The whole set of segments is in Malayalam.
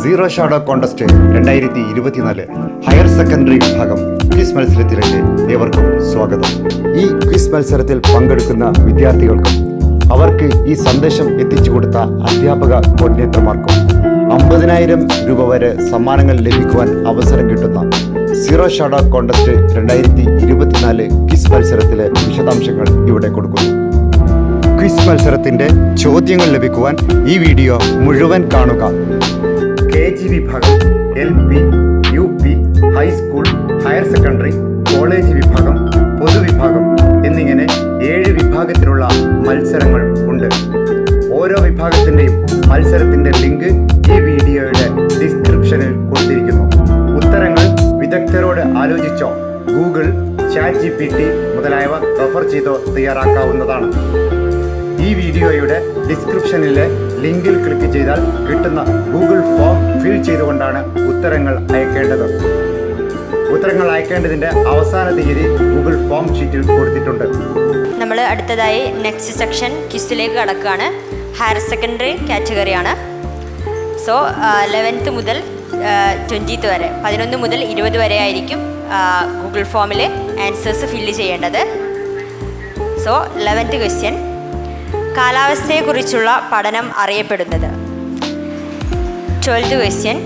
സീറോ ഷാഡോ കോണ്ടസ്റ്റ് രണ്ടായിരത്തി ഇരുപത്തിനാല് ഹയർ സെക്കൻഡറി വിഭാഗം ക്വിസ് മത്സരത്തിലേക്ക് ഏവർക്കും സ്വാഗതം. ഈ ക്വിസ് മത്സരത്തിൽ പങ്കെടുക്കുന്ന വിദ്യാർത്ഥികൾക്കും അവർക്ക് ഈ സന്ദേശം എത്തിച്ചു കൊടുത്ത അധ്യാപക കോർഡിനേറ്റർമാർക്കും അമ്പതിനായിരം രൂപ വരെ സമ്മാനങ്ങൾ ലഭിക്കുവാൻ അവസരം കിട്ടുന്ന സീറോ ഷാഡോ കോണ്ടസ്റ്റ് രണ്ടായിരത്തി ഇരുപത്തിനാല് ക്വിസ് മത്സരത്തിലെ വിശദാംശങ്ങൾ ഇവിടെ കൊടുക്കുന്നു. ക്വിസ് മത്സരത്തിന്റെ ചോദ്യങ്ങൾ ലഭിക്കുവാൻ ഈ വീഡിയോ മുഴുവൻ കാണുക. ജി വിഭാഗം L P U P high school higher secondary college വിഭാഗം പൊതുവിഭാഗം എന്നിങ്ങനെ ഏഴ് വിഭാഗത്തിലുള്ള മത്സരങ്ങൾ ഉണ്ട്. ഓരോ വിഭാഗത്തിന്റെയും മത്സരത്തിന്റെ ലിങ്ക് ഈ വീഡിയോയുടെ ഡിസ്ക്രിപ്ഷനിൽ കൊടുത്തിരിക്കുന്നു. ഉത്തരങ്ങൾ വിദഗ്ധരോട് ആലോചിച്ചോ? Google chat G P T മുതലായവ റെഫർ ചെയ്തോ തയ്യാറാക്കാവുന്നതാണ്. ഈ വീഡിയോയുടെ ഡിസ്ക്രിപ്ഷനിലെ ലിങ്കിൽ ക്ലിക്ക് ചെയ്താൽ കിട്ടുന്ന ഗൂഗിൾ ഫോം ഫിൽ ചെയ്തുകൊണ്ടാണ് ഉത്തരങ്ങൾ അയക്കേണ്ടത്. ഉത്തരങ്ങൾ അയക്കേണ്ടതിന്റെ അവസാന തീയതി ഗൂഗിൾ ഫോം ഷീറ്റിൽ കൊടുത്തിട്ടുണ്ട്. നമ്മൾ അടുത്തതായി നെക്സ്റ്റ് സെക്ഷൻ ക്വിസിലേക്ക് കടക്കുകയാണ്. ഹയർ സെക്കൻഡറി കാറ്റഗറിയാണ്. സോ ലെവൻത്ത് മുതൽ ട്വന്റീത്ത് വരെ പതിനൊന്ന് മുതൽ ഇരുപത് വരെ ആയിരിക്കും ഗൂഗിൾ ഫോമിൽ ആൻസേഴ്സ് ഫില്ല് ചെയ്യേണ്ടത്. സോ ലെവൻത്ത് ക്വസ്റ്റ്യൻ കാലാവസ്ഥയെക്കുറിച്ചുള്ള പഠനം അറിയപ്പെടുന്നത്. ട്വൽത്ത് ക്വസ്റ്റ്യൻ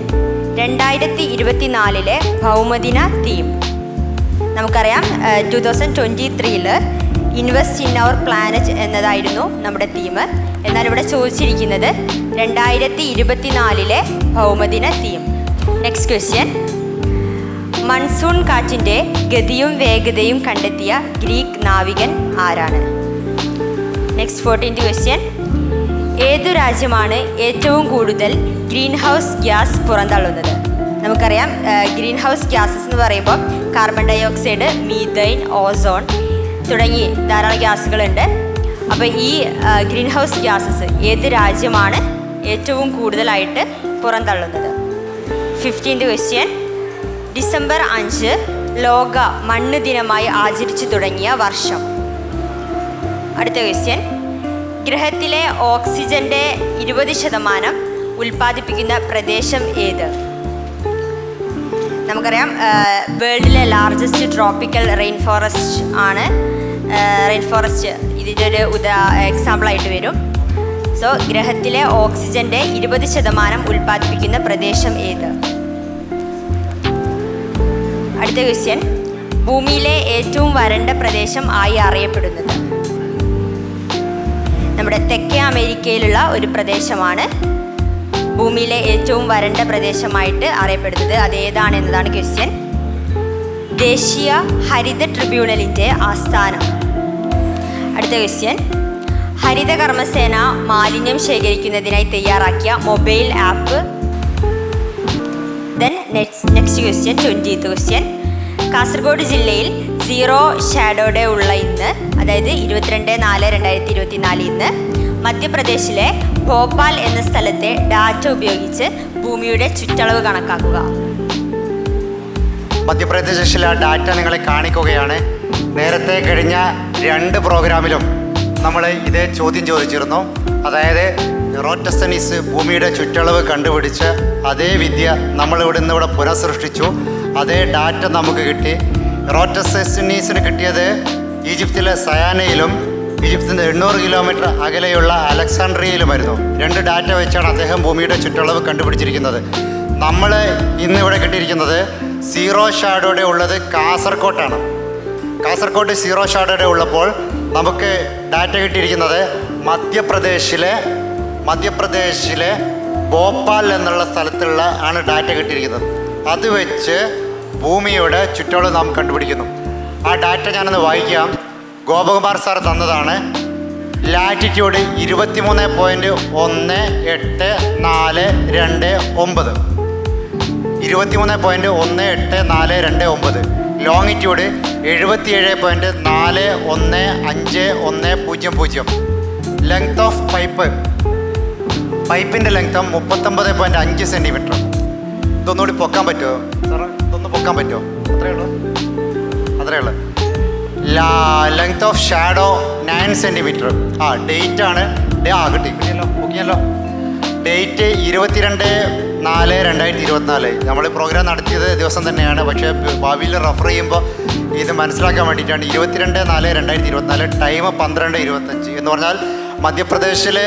രണ്ടായിരത്തി ഇരുപത്തിനാലിലെ ഭൗമദിന തീം നമുക്കറിയാം ടു തൗസൻഡ് ട്വന്റി ത്രീയിൽ ഇൻവെസ്റ്റ് ഇൻ അവർ പ്ലാനറ്റ് എന്നതായിരുന്നു നമ്മുടെ തീം എന്നാൽ ഇവിടെ ചോദിച്ചിരിക്കുന്നത് രണ്ടായിരത്തി ഇരുപത്തിനാലിലെ ഭൗമദിന തീം നെക്സ്റ്റ് ക്വസ്റ്റ്യൻ മൺസൂൺ കാറ്റിന്റെ ഗതിയും വേഗതയും കണ്ടെത്തിയ ഗ്രീക്ക് നാവികൻ ആരാണ്? നെക്സ്റ്റ് ഫോർട്ടീൻത് ക്വസ്റ്റ്യൻ ഏതു രാജ്യമാണ് ഏറ്റവും കൂടുതൽ ഗ്രീൻ ഹൗസ് ഗ്യാസ് പുറന്തള്ളുന്നത്? നമുക്കറിയാം ഗ്രീൻ ഹൗസ് ഗ്യാസസ് എന്ന് പറയുമ്പോൾ carbon dioxide methane ozone തുടങ്ങി ധാരാളം ഗ്യാസുകളുണ്ട് അപ്പോൾ ഈ ഗ്രീൻ ഹൗസ് ഗ്യാസസ് ഏത് രാജ്യമാണ് ഏറ്റവും കൂടുതലായിട്ട് പുറന്തള്ളുന്നത്? ഫിഫ്റ്റീൻത് ക്വസ്റ്റ്യൻ ഡിസംബർ അഞ്ച് ലോക മണ്ണ് ദിനമായി ആചരിച്ചു തുടങ്ങിയ വർഷം. അടുത്ത ക്വസ്റ്റ്യൻ ഗ്രഹത്തിലെ ഓക്സിജന്റെ ഇരുപത് ശതമാനം ഉൽപ്പാദിപ്പിക്കുന്ന പ്രദേശം ഏത്? നമുക്കറിയാം വേൾഡിലെ ലാർജസ്റ്റ് ട്രോപ്പിക്കൽ റെയിൻ ഫോറസ്റ്റ് ആണ്. റെയിൻ ഫോറസ്റ്റ് ഇതിന്റെ ഒരു ഉദാ എക്സാമ്പിളായിട്ട് വരും. സോ ഗ്രഹത്തിലെ ഓക്സിജന്റെ ഇരുപത് ശതമാനം ഉൽപ്പാദിപ്പിക്കുന്ന പ്രദേശം ഏത്? അടുത്ത ക്വസ്റ്റ്യൻ ഭൂമിയിലെ ഏറ്റവും വരണ്ട പ്രദേശം ആയി അറിയപ്പെടുന്നത്? നമ്മുടെ തെക്കേ അമേരിക്കയിലുള്ള ഒരു പ്രദേശമാണ്. ഭൂമിയിലെ ഏറ്റവും വരണ്ട പ്രദേശമായിട്ട് അറിയപ്പെടുന്നത് അത് ഏതാണ് എന്നതാണ് ക്വസ്റ്റ്യൻ. ദേശീയ ഹരിത ട്രിബ്യൂണലിന്റെ ആസ്ഥാനം. അടുത്ത ക്വസ്റ്റ്യൻ. ഹരിത കർമ്മസേന മാലിന്യം ശേഖരിക്കുന്നതിനായി തയ്യാറാക്കിയ mobile app. Then next next question twentieth question Kasaragod ജില്ലയിൽ സീറോ ഷാഡോ ഡേ ഉള്ള ഇന്ന് അതായത് ഇരുപത്തിരണ്ട് നാല് രണ്ടായിരത്തി ഇരുപത്തി നാല് ഇന്ന് മധ്യപ്രദേശിലെ ഭോപ്പാൽ എന്ന സ്ഥലത്തെ ഡാറ്റ ഉപയോഗിച്ച് ഭൂമിയുടെ ചുറ്റളവ് കണക്കാക്കുക. മധ്യപ്രദേശിലെ ഡാറ്റ നിങ്ങളെ കാണിക്കുകയാണ്. നേരത്തെ കഴിഞ്ഞ രണ്ട് പ്രോഗ്രാമിലും നമ്മൾ ഇതേ ചോദ്യം ചോദിച്ചിരുന്നു. അതായത് റോറ്റസ്റ്റനീസ് ഭൂമിയുടെ ചുറ്റളവ് കണ്ടുപിടിച്ച് അതേ വിദ്യ നമ്മളിവിടെ നിന്ന് ഇവിടെ പുനഃസൃഷ്ടിച്ചു. അതേ ഡാറ്റ നമുക്ക് കിട്ടി. റോറ്റസ്റ്റനീസിന് കിട്ടിയത് ഈജിപ്തിലെ സയാനയിലും ഈജിപ്തിന്റെ എണ്ണൂറ് കിലോമീറ്റർ അകലെയുള്ള അലക്സാണ്ട്രിയയിലുമായിരുന്നു. രണ്ട് ഡാറ്റ വെച്ചാണ് അദ്ദേഹം ഭൂമിയുടെ ചുറ്റളവ് കണ്ടുപിടിച്ചിരിക്കുന്നത്. നമ്മൾ ഇന്നിവിടെ കിട്ടിയിരിക്കുന്നത് സീറോ ഷാഡോയുടെ ഉള്ളത് കാസർകോട്ടാണ്. കാസർകോട്ട് സീറോ ഷാഡോയുടെ ഉള്ളപ്പോൾ നമുക്ക് ഡാറ്റ കിട്ടിയിരിക്കുന്നത് മധ്യപ്രദേശിലെ മധ്യപ്രദേശിലെ ഭോപ്പാൽ എന്നുള്ള സ്ഥലത്തുള്ള ആണ് ഡാറ്റ കിട്ടിയിരിക്കുന്നത്. അത് വെച്ച് ഭൂമിയുടെ ചുറ്റോളം നാം കണ്ടുപിടിക്കുന്നു. ആ ഡാറ്റ ഞാനൊന്ന് വായിക്കാം. ഗോപകുമാർ സാർ തന്നതാണ്. ലാറ്റിറ്റ്യൂഡ് ഇരുപത്തിമൂന്ന് പോയിന്റ് ഒന്ന് എട്ട് നാല് രണ്ട് ഒമ്പത്. ഇരുപത്തിമൂന്ന് പോയിന്റ് ഒന്ന് എട്ട് നാല് രണ്ട് ഒമ്പത്. ലോങ്ങിറ്റ്യൂഡ് എഴുപത്തിയേഴ് പോയിന്റ് നാല് ഒന്ന് അഞ്ച് ഒന്ന് പൂജ്യം പൂജ്യം. ലെങ്ത് ഓഫ് പൈപ്പ് പൈപ്പിന്റെ ലെങ്ത് മുപ്പത്തൊമ്പത് പോയിന്റ് അഞ്ച് സെന്റിമീറ്റർ ഇതൊന്നുകൂടി പൊക്കാൻ പറ്റുമോ? പൊക്കാൻ പറ്റുമോ? അത്രേ ഉള്ളൂ അത്രയേ ഉള്ളൂ ലാ length of shadow nine centimetre ആ ഡേറ്റ് ആണ്. ഡേ ആ കിട്ടി. കിട്ടിയല്ലോ. പൊക്കിയല്ലോ. ഡേറ്റ് ഇരുപത്തിരണ്ട് നാല് രണ്ടായിരത്തി ഇരുപത്തിനാല് നമ്മൾ പ്രോഗ്രാം നടത്തിയത് ദിവസം തന്നെയാണ്. പക്ഷേ ഭാവിയിൽ റെഫർ ചെയ്യുമ്പോൾ ഇത് മനസ്സിലാക്കാൻ വേണ്ടിയിട്ടാണ്. ഇരുപത്തിരണ്ട് നാല് രണ്ടായിരത്തി ഇരുപത്തിനാല് ടൈം പന്ത്രണ്ട് ഇരുപത്തഞ്ച്. എന്ന് പറഞ്ഞാൽ മധ്യപ്രദേശിൽ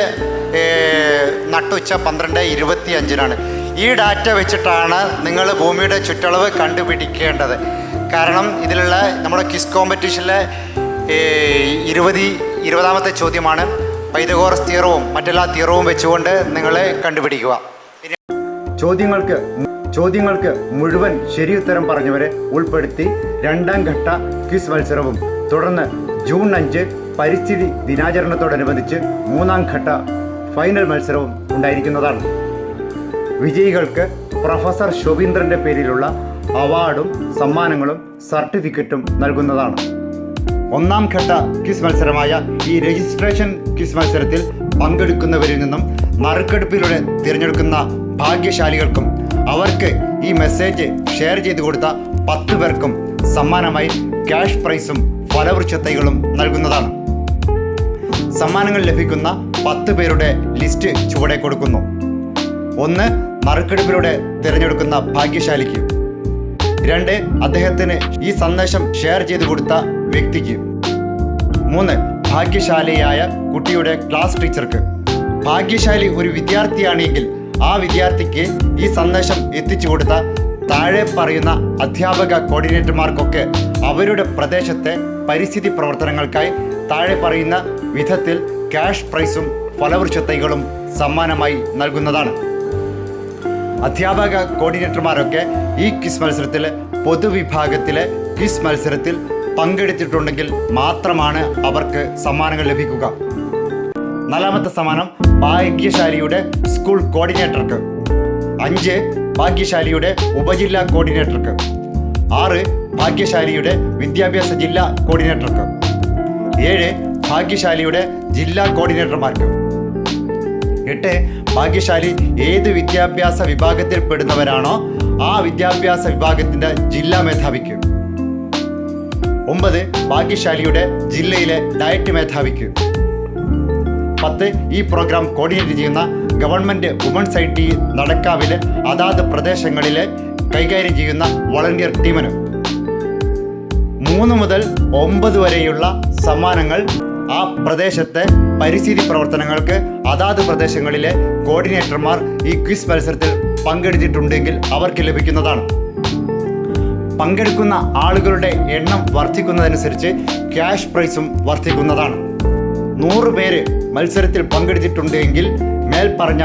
നട്ടുച്ച പന്ത്രണ്ട് ഇരുപത്തി അഞ്ചിനാണ് ഈ ഡാറ്റ വെച്ചിട്ടാണ് നിങ്ങൾ ഭൂമിയുടെ ചുറ്റളവ് കണ്ടുപിടിക്കേണ്ടത്. കാരണം ഇതിലുള്ള നമ്മുടെ ക്വിസ് കോമ്പറ്റീഷനിലെ ഇരുപതി ഇരുപതാമത്തെ ചോദ്യമാണ് പൈതഗോറസ് തീറവും മറ്റെല്ലാ തീറവും വെച്ചുകൊണ്ട് നിങ്ങൾ കണ്ടുപിടിക്കുക. ചോദ്യങ്ങൾക്ക് ചോദ്യങ്ങൾക്ക് മുഴുവൻ ശരിയുത്തരം പറഞ്ഞവരെ ഉൾപ്പെടുത്തി രണ്ടാം ഘട്ട ക്വിസ് മത്സരവും തുടർന്ന് ജൂൺ അഞ്ച് പരിസ്ഥിതി ദിനാചരണത്തോടനുബന്ധിച്ച് മൂന്നാം ഘട്ട ഫൈനൽ മത്സരവും ഉണ്ടായിരിക്കുന്നതാണ്. വിജയികൾക്ക് പ്രൊഫസർ ശോഭീന്ദ്രന്റെ പേരിലുള്ള അവാർഡും സമ്മാനങ്ങളും സർട്ടിഫിക്കറ്റും നൽകുന്നതാണ്. ഒന്നാം ഘട്ട ക്വിസ് മത്സരമായ ഈ രജിസ്ട്രേഷൻ ക്വിസ് മത്സരത്തിൽ പങ്കെടുക്കുന്നവരിൽ നിന്നും നറുക്കെടുപ്പിലൂടെ തിരഞ്ഞെടുക്കുന്ന ഭാഗ്യശാലികൾക്കും അവർക്ക് ഈ മെസ്സേജ് ഷെയർ ചെയ്തു കൊടുത്ത പത്ത് പേർക്കും സമ്മാനമായി ക്യാഷ് പ്രൈസും ഫലവൃക്ഷത്തൈകളും നൽകുന്നതാണ്. സമ്മാനങ്ങൾ ലഭിക്കുന്ന പത്ത് പേരുടെ ലിസ്റ്റ് ചുവടെ കൊടുക്കുന്നു. ഒന്ന് മറുക്കെടുപ്പിലൂടെ തിരഞ്ഞെടുക്കുന്ന ഭാഗ്യശാലിക്ക്. രണ്ട് അദ്ദേഹത്തിന് ഈ സന്ദേശം ഷെയർ ചെയ്തു കൊടുത്ത വ്യക്തിക്ക്. മൂന്ന് ഭാഗ്യശാലിയായ കുട്ടിയുടെ ക്ലാസ് ടീച്ചർക്ക്. ഭാഗ്യശാലി ഒരു വിദ്യാർത്ഥിയാണെങ്കിൽ ആ വിദ്യാർത്ഥിക്ക് ഈ സന്ദേശം എത്തിച്ചു കൊടുത്ത താഴെ പറയുന്ന അധ്യാപക കോർഡിനേറ്റർമാർക്കൊക്കെ അവരുടെ പ്രദേശത്തെ പരിസ്ഥിതി പ്രവർത്തനങ്ങൾക്കായി താഴെ പറയുന്ന വിധത്തിൽ ക്യാഷ് പ്രൈസും ഫലവൃക്ഷത്തൈകളും സമ്മാനമായി നൽകുന്നതാണ്. അധ്യാപക കോർഡിനേറ്റർമാരൊക്കെ ഈ ക്വിസ് മത്സരത്തിൽ പൊതുവിഭാഗത്തിലെ ക്വിസ് മത്സരത്തിൽ പങ്കെടുത്തിട്ടുണ്ടെങ്കിൽ മാത്രമാണ് അവർക്ക് സമ്മാനങ്ങൾ ലഭിക്കുക. നാലാമത്തെ സമ്മാനം ഭാഗ്യശാലിയുടെ സ്കൂൾ കോർഡിനേറ്റർക്ക്. അഞ്ച് ഭാഗ്യശാലിയുടെ ഉപജില്ലാ കോർഡിനേറ്റർക്ക്. ആറ് ഭാഗ്യശാലിയുടെ വിദ്യാഭ്യാസ ജില്ലാ കോർഡിനേറ്റർക്ക്. ഏഴ് ഭാഗ്യശാലിയുടെ ജില്ലാ കോർഡിനേറ്റർമാർക്ക്. എട്ട് ഭാഗ്യശാലി ഏത് വിദ്യാഭ്യാസ വിഭാഗത്തിൽ പെടുന്നവരാണോ ആ വിദ്യാഭ്യാസ വിഭാഗത്തിന്റെ ജില്ലാ മേധാവിക്ക്. ഒമ്പത് ഭാഗ്യശാലിയുടെ ജില്ലയിലെ ഡയറ്റ് മേധാവിക്ക്. പത്ത് ഈ പ്രോഗ്രാം കോർഡിനേറ്റ് ചെയ്യുന്ന ഗവൺമെന്റ് വുമൺസ് ഐ ടി നടക്കാവിലെ അതാത് പ്രദേശങ്ങളിലെ കൈകാര്യം ചെയ്യുന്ന വളണ്ടിയർ ടീമിന്. മൂന്ന് മുതൽ ഒമ്പത് വരെയുള്ള സമ്മാനങ്ങൾ ആ പ്രദേശത്തെ പരിസ്ഥിതി പ്രവർത്തനങ്ങൾക്ക് അതാത് പ്രദേശങ്ങളിലെ കോർഡിനേറ്റർമാർ ഈ ക്വിസ് മത്സരത്തിൽ പങ്കെടുത്തിട്ടുണ്ടെങ്കിൽ അവർക്ക് ലഭിക്കുന്നതാണ്. പങ്കെടുക്കുന്ന ആളുകളുടെ എണ്ണം വർദ്ധിക്കുന്നതനുസരിച്ച് ക്യാഷ് പ്രൈസും വർദ്ധിക്കുന്നതാണ്. നൂറ് പേര് മത്സരത്തിൽ പങ്കെടുത്തിട്ടുണ്ടെങ്കിൽ മേൽപ്പറഞ്ഞ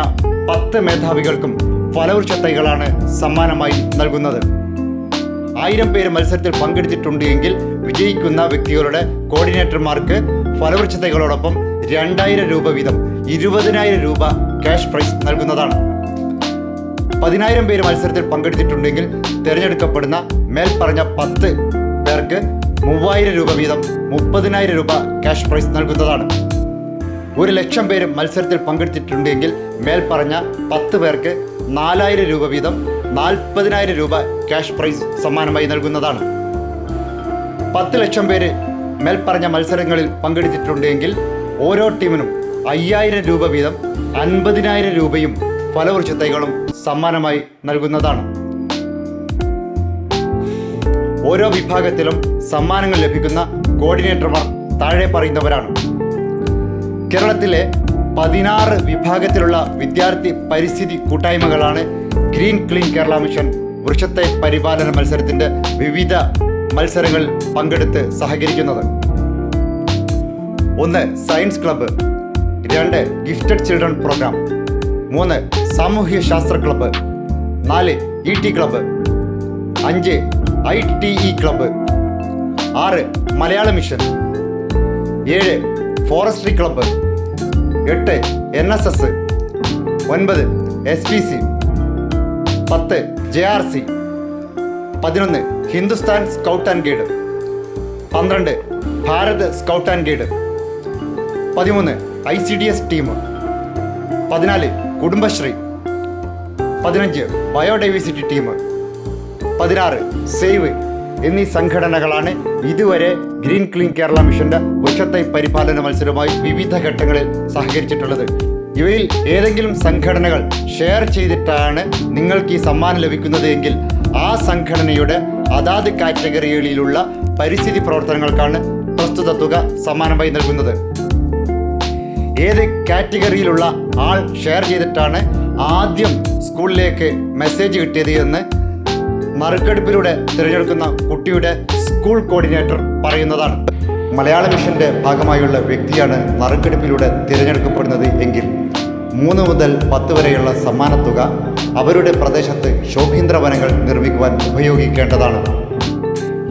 പത്ത് മേധാവികൾക്കും ഫലവൃക്ഷ തൈകളാണ് സമ്മാനമായി നൽകുന്നത്. ആയിരം പേര് മത്സരത്തിൽ പങ്കെടുത്തിട്ടുണ്ടെങ്കിൽ വിജയിക്കുന്ന വ്യക്തികളുടെ കോർഡിനേറ്റർമാർക്ക് ഫലവൃക്ഷ തൈകളോടൊപ്പം രണ്ടായിരം രൂപ വീതം ഇരുപതിനായിരം രൂപ ക്യാഷ് പ്രൈസ് നൽകുന്നതാണ്. പതിനായിരം പേര് മത്സരത്തിൽ പങ്കെടുത്തിട്ടുണ്ടെങ്കിൽ തിരഞ്ഞെടുക്കപ്പെടുന്ന മേൽപ്പറഞ്ഞ പത്ത് പേർക്ക് മൂവായിരം രൂപ വീതം മുപ്പതിനായിരം രൂപ ക്യാഷ് പ്രൈസ് നൽകുന്നതാണ്. ഒരു ലക്ഷം പേര് മത്സരത്തിൽ പങ്കെടുത്തിട്ടുണ്ടെങ്കിൽ മേൽപ്പറഞ്ഞ പത്ത് പേർക്ക് നാലായിരം രൂപ വീതം നാൽപ്പതിനായിരം രൂപ ക്യാഷ് പ്രൈസ് സമ്മാനമായി നൽകുന്നതാണ്. പത്ത് ലക്ഷം പേര് മേൽപ്പറഞ്ഞ മത്സരങ്ങളിൽ പങ്കെടുത്തിട്ടുണ്ടെങ്കിൽ ഓരോ ടീമിനും അയ്യായിരം രൂപ വീതം അൻപതിനായിരം രൂപയും ഫലവൃക്ഷ തൈകളും സമ്മാനമായി നൽകുന്നതാണ്. ഓരോ വിഭാഗത്തിലും സമ്മാനങ്ങൾ ലഭിക്കുന്ന കോർഡിനേറ്റർമാർ താഴെ പറയുന്നവരാണ്. കേരളത്തിലെ പതിനാറ് വിഭാഗത്തിലുള്ള വിദ്യാർത്ഥി പരിസ്ഥിതി കൂട്ടായ്മകളാണ് ഗ്രീൻ ക്ലീൻ കേരള മിഷൻ വൃക്ഷത്തെ പരിപാലന മത്സരത്തിന്റെ വിവിധ മത്സരങ്ങളിൽ പങ്കെടുത്ത് സഹകരിക്കുന്നത്. ഒന്ന് സയൻസ് ക്ലബ്ബ്. രണ്ട് ഗിഫ്റ്റഡ് ചിൽഡ്രൻ പ്രോഗ്രാം. മൂന്ന് സാമൂഹ്യ ശാസ്ത്ര ക്ലബ്ബ്. നാല് ഇ ടി ക്ലബ്ബ്. അഞ്ച് ഐ ടി ഇ ക്ലബ്ബ്. ആറ് മലയാള മിഷൻ. ഏഴ് ഫോറസ്ട്രി ക്ലബ്ബ്. എട്ട് എൻ എസ് എസ്. ഒൻപത് എസ് പി സി. പത്ത് ജെ ആർ സി. പതിനൊന്ന് ഹിന്ദുസ്ഥാൻ സ്കൗട്ട് ആൻഡ് ഗൈഡ്. പന്ത്രണ്ട് ഭാരത് സ്കൗട്ട് ആൻഡ് ഗൈഡ്. പതിമൂന്ന് I C D S team. പതിനാല് കുടുംബശ്രീ. പതിനഞ്ച് ബയോഡൈവേഴ്സിറ്റി ടീം. പതിനാറ് സേവ് എന്നീ സംഘടനകളാണ് ഇതുവരെ ഗ്രീൻ ക്ലീൻ കേരള മിഷന്റെ വൃക്ഷത്തൈ പരിപാലന മത്സരവുമായി വിവിധ ഘട്ടങ്ങളിൽ സഹകരിച്ചിട്ടുള്ളത്. ഇവയിൽ ഏതെങ്കിലും സംഘടനകൾ ഷെയർ ചെയ്തിട്ടാണ് നിങ്ങൾക്ക് ഈ സമ്മാനം ലഭിക്കുന്നത് എങ്കിൽ ആ സംഘടനയുടെ അതാത് കാറ്റഗറികളിലുള്ള പരിസ്ഥിതി പ്രവർത്തനങ്ങൾക്കാണ് പ്രസ്തുത തുക സമാനമായി നൽകുന്നത്. ഏത് കാറ്റഗറിയിലുള്ള ആൾ ഷെയർ ചെയ്തിട്ടാണ് ആദ്യം സ്കൂളിലേക്ക് മെസ്സേജ് കിട്ടിയത് എന്ന് മറുക്കെടുപ്പിലൂടെ തിരഞ്ഞെടുക്കുന്ന കുട്ടിയുടെ സ്കൂൾ കോർഡിനേറ്റർ പറയുന്നതാണ്. മലയാള മിഷന്റെ ഭാഗമായുള്ള വ്യക്തിയാണ് മറുക്കെടുപ്പിലൂടെ തിരഞ്ഞെടുക്കപ്പെടുന്നത് എങ്കിൽ മൂന്ന് മുതൽ പത്ത് വരെയുള്ള സമ്മാനത്തുക അവരുടെ പ്രദേശത്ത് ശോഭീന്ദ്ര വനങ്ങൾ നിർമ്മിക്കുവാൻ ഉപയോഗിക്കേണ്ടതാണ്.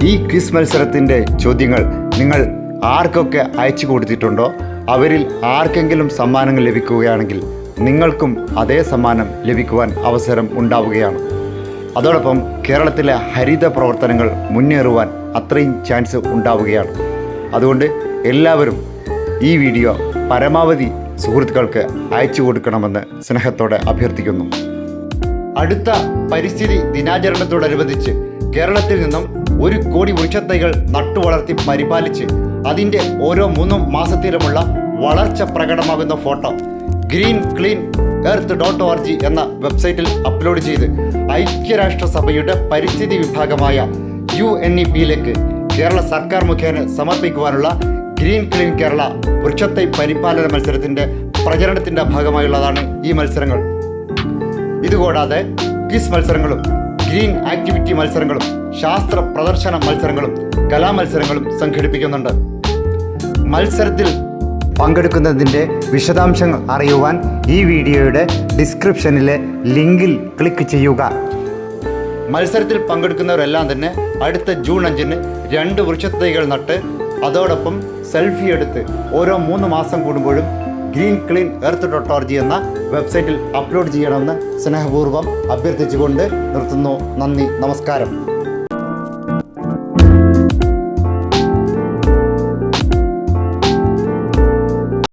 ഈ ക്വിസ് മത്സരത്തിന്റെ ചോദ്യങ്ങൾ നിങ്ങൾ ആർക്കൊക്കെ അയച്ചു കൊടുത്തിട്ടുണ്ടോ? അവരിൽ ആർക്കെങ്കിലും സമ്മാനങ്ങൾ ലഭിക്കുകയാണെങ്കിൽ നിങ്ങൾക്കും അതേ സമ്മാനം ലഭിക്കുവാൻ അവസരം ഉണ്ടാവുകയാണ്. അതോടൊപ്പം കേരളത്തിലെ ഹരിത പ്രവർത്തനങ്ങൾ മുന്നേറുവാൻ അത്രയും ചാൻസ് ഉണ്ടാവുകയാണ്. അതുകൊണ്ട് എല്ലാവരും ഈ വീഡിയോ പരമാവധി സുഹൃത്തുക്കൾക്ക് അയച്ചു കൊടുക്കണമെന്ന് സ്നേഹത്തോടെ അഭ്യർത്ഥിക്കുന്നു. അടുത്ത പരിസ്ഥിതി ദിനാചരണത്തോടനുബന്ധിച്ച് കേരളത്തിൽ നിന്നും ഒരു കോടി വൃക്ഷത്തൈകൾ നട്ടുവളർത്തി പരിപാലിച്ച് അതിന്റെ ഓരോ മൂന്നും മാസത്തിലുമുള്ള വളർച്ച പ്രകടമാകുന്ന photo green clean earth dot O G എന്ന വെബ്സൈറ്റിൽ അപ്ലോഡ് ചെയ്ത് ഐക്യരാഷ്ട്രസഭയുടെ പരിസ്ഥിതി വിഭാഗമായ യു എൻ ഇ പിയിലേക്ക് കേരള സർക്കാർ മുഖേന സമർപ്പിക്കുവാനുള്ള ഗ്രീൻ ക്ലീൻ കേരള വൃക്ഷത്തൈ പരിപാലന മത്സരത്തിന്റെ പ്രചരണത്തിന്റെ ഭാഗമായുള്ളതാണ് ഈ മത്സരങ്ങൾ. ഇതുകൂടാതെ ക്വിസ് മത്സരങ്ങളും ഗ്രീൻ ആക്ടിവിറ്റി മത്സരങ്ങളും ശാസ്ത്ര പ്രദർശന മത്സരങ്ങളും കലാമത്സരങ്ങളും സംഘടിപ്പിക്കുന്നുണ്ട്. മത്സരത്തിൽ പങ്കെടുക്കുന്നതിന്റെ വിശദാംശങ്ങൾ അറിയുവാൻ ഈ വീഡിയോയുടെ ഡിസ്ക്രിപ്ഷനിലെ ലിങ്കിൽ ക്ലിക്ക് ചെയ്യുക. മത്സരത്തിൽ പങ്കെടുക്കുന്നവരെല്ലാം തന്നെ അടുത്ത ജൂൺ അഞ്ചിന് രണ്ട് വൃക്ഷത്തൈകൾ നട്ട് അതോടൊപ്പം സെൽഫി എടുത്ത് ഓരോ മൂന്ന് മാസം കൂടുമ്പോഴും green clean earth dot org എന്ന വെബ്സൈറ്റിൽ അപ്ലോഡ് ചെയ്യണമെന്ന് സ്നേഹപൂർവം അഭ്യർത്ഥിച്ചുകൊണ്ട് നിർത്തുന്നു. നന്ദി നമസ്കാരം.